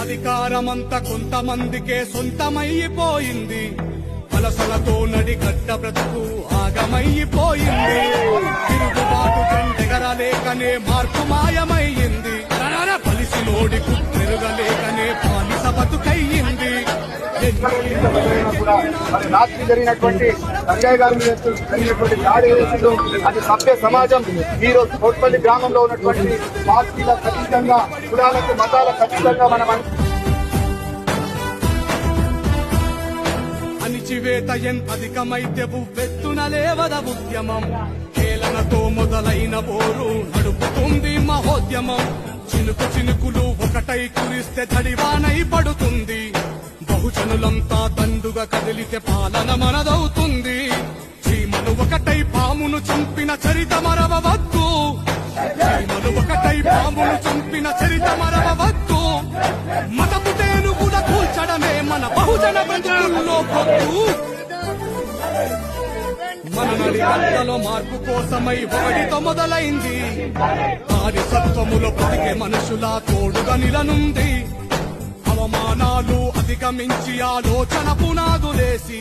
అధికారమంతా కొంతమందికే సొంతమైపోయింది. వలసలతో నడిగడ్డ బ్రతుకు ఆగమైపోయింది. తిరుగుబాటు కంటెగరలేకనే మార్పు మాయమైంది. కూడా మరి రాత్రి జరిగినటువంటి సంజయ్ గారి మీద జరిగినటువంటి దాడి ఏదైతుందో అది సభ్య సమాజం. ఈరోజు కోట్పల్లి గ్రామంలో ఉన్నటువంటి పార్టీల ఖచ్చితంగా కులాలకు మతాల ఖచ్చితంగా మనం అణిచివేత ఎన్ అధికమైతే వెత్తున లేవద ఉద్యమం. కేలనతో మొదలైన పోరు నడుపుతుంది మహోద్యమం. చినుకు చినుకులు ఒకటై కురిస్తే తడివానై పడుతుంది. బహుజనులంతా దండుగా కదిలితే పాలన మనదవుతుంది. చీమలు ఒకటై పామును చంపిన చరిత మరవవద్దు. చీమలు ఒకటై పామును చంపిన చరిత మరవవద్దు. మతపు కూడా కూల్చడమే మన బహుజన ప్రజల్లో పొద్దు. మన నడిగడ్డలో మార్పు కోసమై ఒకటితో మొదలైంది. ఆది సత్వములో బ్రతికే మనుషుల తోడుగా నిలనుంది. అవమానాలు అధిగమించి ఆలోచన పునాదులేసి